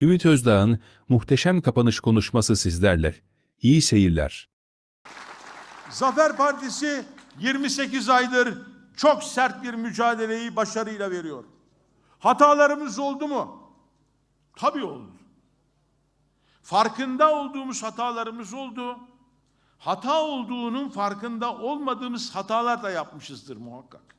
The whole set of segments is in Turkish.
Ümit Özdağ'ın muhteşem kapanış konuşması sizlerle. İyi seyirler. Zafer Partisi 28 aydır çok sert bir mücadeleyi başarıyla veriyor. Hatalarımız oldu mu? Tabii oldu. Farkında olduğumuz hatalarımız oldu. Hata olduğunun farkında olmadığımız hatalar da yapmışızdır muhakkak.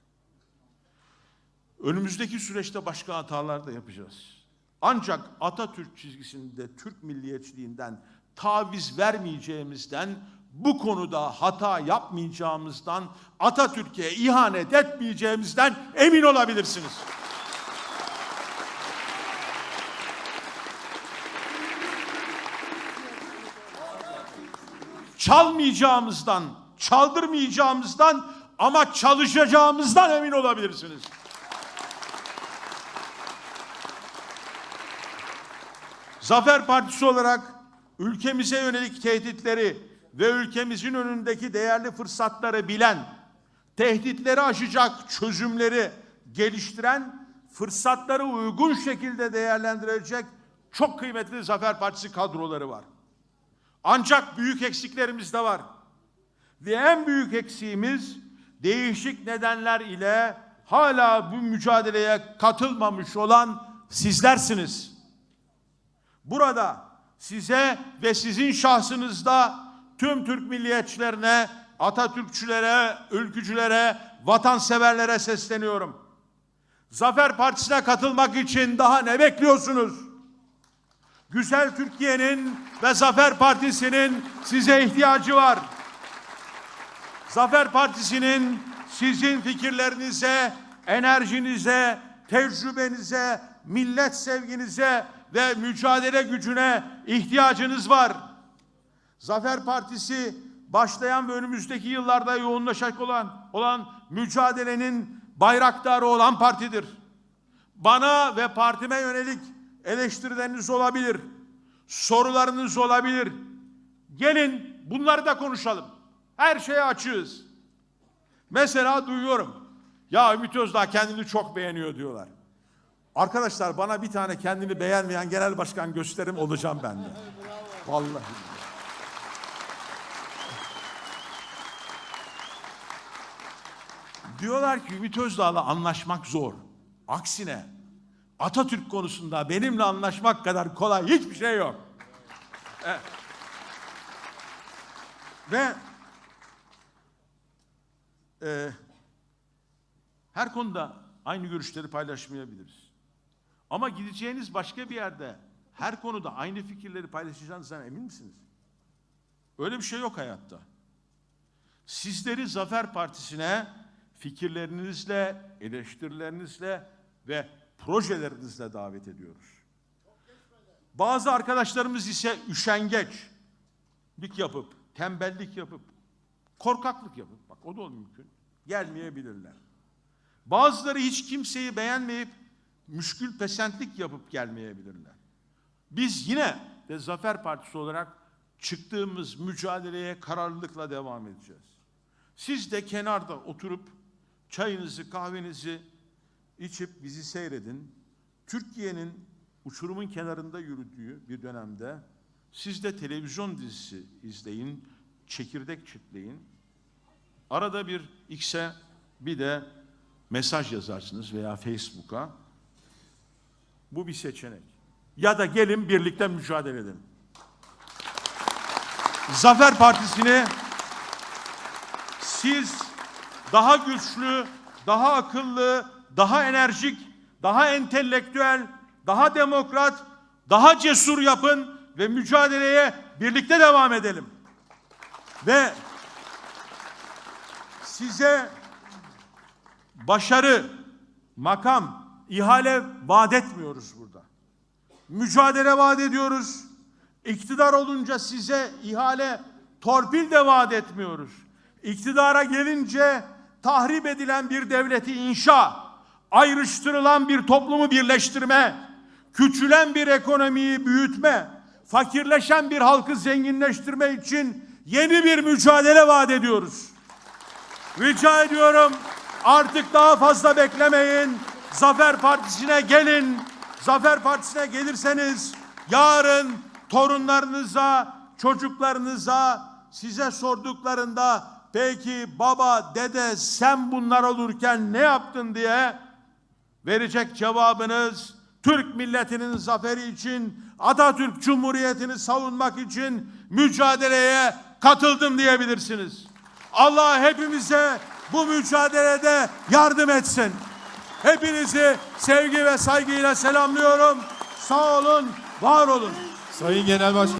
Önümüzdeki süreçte başka hatalar da yapacağız. Ancak Atatürk çizgisinde Türk milliyetçiliğinden taviz vermeyeceğimizden bu konuda hata yapmayacağımızdan Atatürk'e ihanet etmeyeceğimizden emin olabilirsiniz. Çalmayacağımızdan, çaldırmayacağımızdan ama çalışacağımızdan emin olabilirsiniz. Zafer Partisi olarak ülkemize yönelik tehditleri ve ülkemizin önündeki değerli fırsatları bilen, tehditleri aşacak çözümleri geliştiren, fırsatları uygun şekilde değerlendirecek çok kıymetli Zafer Partisi kadroları var. Ancak büyük eksiklerimiz de var. Ve en büyük eksiğimiz değişik nedenler ile hala bu mücadeleye katılmamış olan sizlersiniz. Burada size ve sizin şahsınızda tüm Türk milliyetçilerine, Atatürkçülere, ülkücülere, vatanseverlere sesleniyorum. Zafer Partisi'ne katılmak için daha ne bekliyorsunuz? Güzel Türkiye'nin ve Zafer Partisi'nin size ihtiyacı var. Zafer Partisi'nin sizin fikirlerinize, enerjinize, tecrübenize, millet sevginize ve mücadele gücüne ihtiyacınız var. Zafer Partisi başlayan ve önümüzdeki yıllarda yoğunlaşacak olan olan mücadelenin bayraktarı olan partidir. Bana ve partime yönelik eleştirileriniz olabilir. Sorularınız olabilir. Gelin bunları da konuşalım. Her şeye açığız. Mesela duyuyorum. Ya Ümit Özdağ kendini çok beğeniyor diyorlar. Arkadaşlar bana bir tane kendini beğenmeyen genel başkan gösterim olacağım ben de. Vallahi. Diyorlar ki Ümit Özdağ'la anlaşmak zor. Aksine Atatürk konusunda benimle anlaşmak kadar kolay hiçbir şey yok. Evet. Ve e, her konuda aynı görüşleri paylaşmayabiliriz. Ama gideceğiniz başka bir yerde her konuda aynı fikirleri paylaşacağınızdan emin misiniz? Öyle bir şey yok hayatta. Sizleri Zafer Partisi'ne fikirlerinizle, eleştirilerinizle ve projelerinizle davet ediyoruz. Bazı arkadaşlarımız ise üşengeçlik yapıp, tembellik yapıp, korkaklık yapıp, bak o da mümkün, gelmeyebilirler. Bazıları hiç kimseyi beğenmeyip, müşkül pesentlik yapıp gelmeyebilirler. Biz yine de Zafer Partisi olarak çıktığımız mücadeleye kararlılıkla devam edeceğiz. Siz de kenarda oturup çayınızı, kahvenizi içip bizi seyredin. Türkiye'nin uçurumun kenarında yürüdüğü bir dönemde siz de televizyon dizisi izleyin, çekirdek çitleyin. Arada bir X'e bir de mesaj yazarsınız veya Facebook'a. Bu bir seçenek. Ya da gelin birlikte mücadele edelim. Zafer Partisi'ni siz daha güçlü, daha akıllı, daha enerjik, daha entelektüel, daha demokrat, daha cesur yapın ve mücadeleye birlikte devam edelim. Ve size başarı, makam, ihale vaat etmiyoruz burada. Mücadele vaat ediyoruz. İktidar olunca size ihale, torpil de vaat etmiyoruz. İktidara gelince tahrip edilen bir devleti inşa, ayrıştırılan bir toplumu birleştirme, küçülen bir ekonomiyi büyütme, fakirleşen bir halkı zenginleştirme için yeni bir mücadele vaat ediyoruz. Rica ediyorum artık daha fazla beklemeyin. Zafer Partisi'ne gelin. Zafer Partisi'ne gelirseniz yarın torunlarınıza, çocuklarınıza size sorduklarında peki baba, dede sen bunlar olurken ne yaptın diye verecek cevabınız Türk milletinin zaferi için Atatürk Cumhuriyeti'ni savunmak için mücadeleye katıldım diyebilirsiniz. Allah hepimize bu mücadelede yardım etsin. Hepinizi sevgi ve saygıyla selamlıyorum. Sağ olun, var olun. Sayın Genel Başkan